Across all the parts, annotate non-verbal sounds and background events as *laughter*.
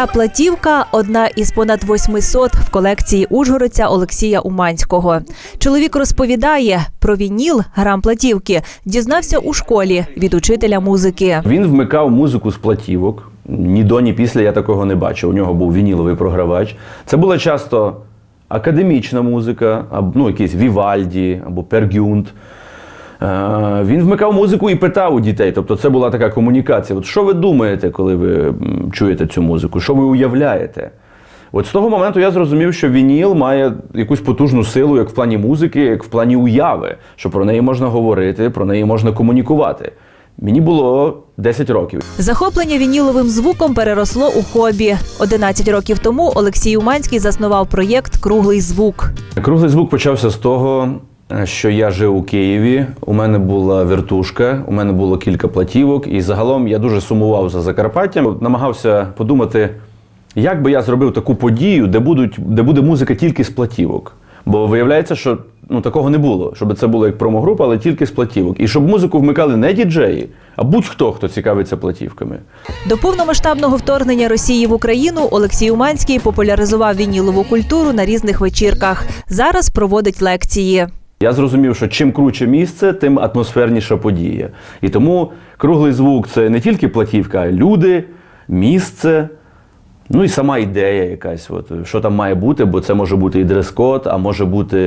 Ця платівка одна із понад 800 в колекції ужгородця Олексія Уманського. Чоловік розповідає про вініл грам платівки. Дізнався у школі від учителя музики. Він вмикав музику з платівок. Ні до, ні після я такого не бачив. У нього був вініловий програвач. Це була часто академічна музика, ну, якийсь Вівальді або Пергюнд. Е, Він вмикав музику і питав у дітей. Тобто це була така комунікація. От що ви думаєте, коли ви чуєте цю музику? Що ви уявляєте? От з того моменту я зрозумів, що вініл має якусь потужну силу, як в плані музики, як в плані уяви, що про неї можна говорити, про неї можна комунікувати. Мені було 10 років. Захоплення вініловим звуком переросло у хобі. 11 років тому Олексій Уманський заснував проєкт Круглий звук. Круглий звук почався з того, що я жив у Києві. У мене була вертушка, у мене було кілька платівок, і загалом я дуже сумував за Закарпаттям. Намагався подумати, як би я зробив таку подію, де будуть, де буде музика тільки з платівок. Бо виявляється, що ну такого не було, щоб це було як промогрупа, але тільки з платівок. І щоб музику вмикали не діджеї, а будь-хто, хто цікавиться платівками. До повномасштабного вторгнення Росії в Україну Олексій Уманський популяризував вінілову культуру на різних вечірках. Зараз проводить лекції. Я зрозумів, що чим круче місце, тим атмосферніша подія. І тому круглий звук це не тільки платівка, а й люди, місце. Ну і сама ідея якась, от, що там має бути, бо це може бути і дрес-код, а може бути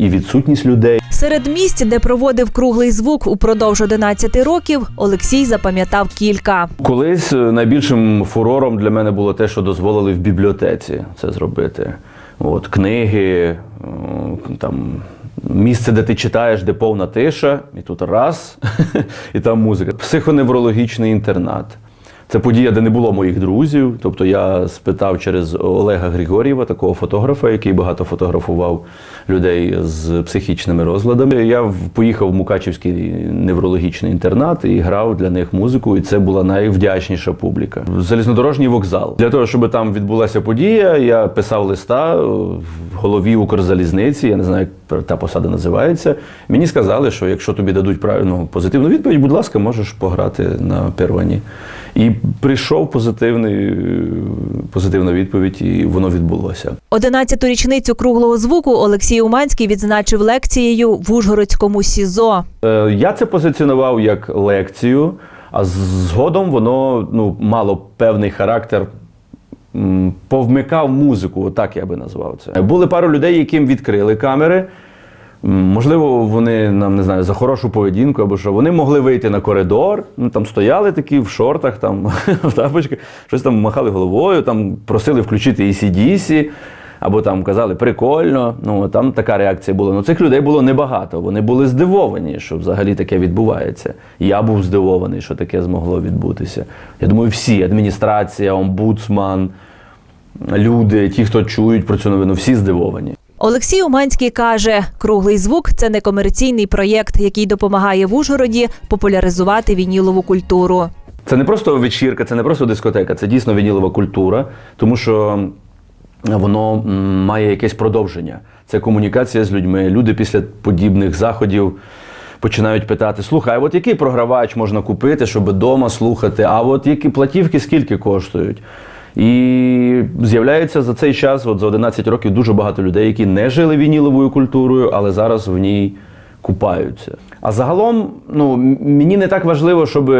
і відсутність людей. Серед місць, де проводив круглий звук упродовж 11 років, Олексій запам'ятав кілька. Колись е, найбільшим фурором для мене було те, що дозволили в бібліотеці це зробити. От, книги, е, там, місце, де ти читаєш, де повна тиша, і тут раз, *laughs* і там музика. Психоневрологічний інтернат. Це подія, де не було моїх друзів. Тобто я спитав через Олега Григорєва, такого фотографа, який багато фотографував людей з психічними розладами. Я поїхав в Мукачівський неврологічний інтернат і грав для них музику, і це була найвдячніша публіка. Залізнодорожній вокзал. Для того, щоб там відбулася подія, я писав листа в голові Укрзалізниці, я не знаю, та посада називається. Мені сказали, що якщо тобі дадуть правильну позитивну відповідь, будь ласка, можеш пограти на первані. І прийшов позитивний, позитивна відповідь, і воно відбулося. 11-ту річницю круглого звуку Олексій Уманський відзначив лекцією в Ужгородському СІЗО. Е, Я це позиціонував як лекцію, а згодом воно ну, мало певний характер. Повмикав музику, отак я би назвав це. Були пару людей, яким відкрили камери. Можливо, вони нам не знаю за хорошу поведінку, або що вони могли вийти на коридор. Ну там стояли такі в шортах, там *laughs* в тапочках, щось там махали головою, там просили включити ACDC, або там казали прикольно. Ну там така реакція була. Ну цих людей було небагато. Вони були здивовані, що взагалі таке відбувається. Я був здивований, що таке змогло відбутися. Я думаю, всі адміністрація, омбудсман, люди, ті, хто чують про цю новину, всі здивовані. Олексій Уманський каже, круглий звук це некомерційний проєкт, який допомагає в Ужгороді популяризувати вінілову культуру. Це не просто вечірка, це не просто дискотека, це дійсно вінілова культура, тому що воно має якесь продовження. Це комунікація з людьми. Люди після подібних заходів починають питати: слухай, а от який програвач можна купити, щоб вдома слухати? А от які платівки скільки коштують? І з'являється за цей час, от за 11 років, дуже багато людей, які не жили вініловою культурою, але зараз в ній купаються. А загалом, ну, мені не так важливо, щоб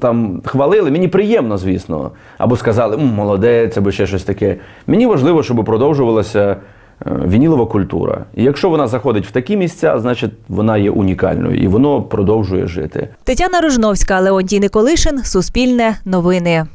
там хвалили. Мені приємно, звісно, або сказали, «М, молодець, або ще щось таке. Мені важливо, щоб продовжувалася е, вінілова культура. І якщо вона заходить в такі місця, значить вона є унікальною і воно продовжує жити. Тетяна Рожновська, Леонтій Николишин, Суспільне новини.